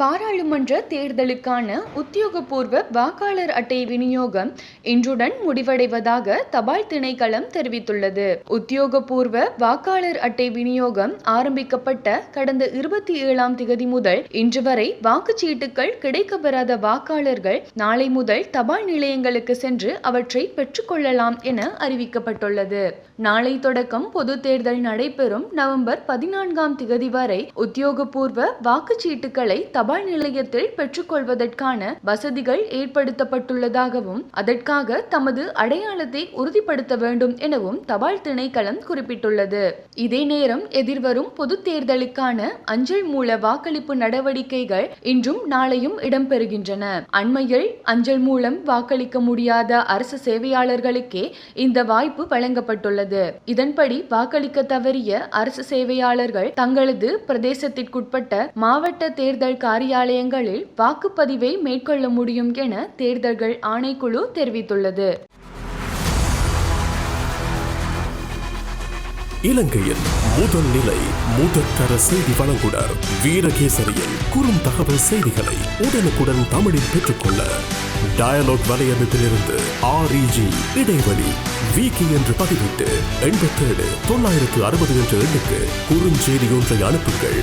பாராளுமன்ற தேர்தலுக்கான உத்தியோகபூர்வ வாக்காளர் அட்டை விநியோகம் இன்றுடன் முடிவடைவதாக தபால் திணைக்களம் தெரிவித்துள்ளது. உத்தியோகபூர்வ வாக்காளர் அட்டை விநியோகம் ஆரம்பிக்கப்பட்ட கடந்த இருபத்தி ஏழாம் திகதி முதல் இன்று வரை வாக்குச்சீட்டுகள் கிடைக்கப்பெறாத வாக்காளர்கள் நாளை முதல் தபால் நிலையங்களுக்கு சென்று அவற்றை பெற்றுக்கொள்ளலாம் என அறிவிக்கப்பட்டுள்ளது. நாளை தொடக்கம் பொது தேர்தல் நடைபெறும் நவம்பர் பதினான்காம் திகதி வரை உத்தியோகபூர்வ வாக்குச்சீட்டுகளை தபால் தபால் நிலையத்தில் பெற்றுக்கொள்வதற்கான வசதிகள் ஏற்படுத்தப்பட்டுள்ளதாகவும் அதற்காக தமது அடையாளத்தை உறுதிப்படுத்த வேண்டும் எனவும் தபால் திணைக்களம் குறிப்பிட்டுள்ளது. இதே நேரம் எதிர்வரும் பொது தேர்தலுக்கான அஞ்சல் மூல வாக்களிப்பு நடவடிக்கைகள் இன்றும் நாளையும் இடம்பெறுகின்றன. அண்மையில் அஞ்சல் மூலம் வாக்களிக்க முடியாத அரசு சேவையாளர்களுக்கே இந்த வாய்ப்பு வழங்கப்பட்டுள்ளது. இதன்படி வாக்களிக்க தவறிய அரசு சேவையாளர்கள் தங்களது பிரதேசத்திற்குட்பட்ட மாவட்ட தேர்தல் காரியாலயங்களில் வாக்குப்பதிவை மேற்கொள்ள முடியும் என தேர்தல்கள் ஆணைக்குழு தெரிவித்துள்ளது. இலங்கையின் முதல் நிலை முதற்கர செய்தி வழங்குனர் வீரகேசரியில் குறும் தகவல் செய்திகளை உடனுக்குடன் தமிழில் பெற்றுக்கொள்ள டயலாக் வலையமைப்பிலிருந்து ஆர்இஜி இடைவெளி விகி என்று பதிவிட்டு எண்பத்தேழு தொள்ளாயிரத்து அறுபது என்ற எண்ணுக்கு குறுஞ்செய்தி ஒன்றை அனுப்புங்கள்.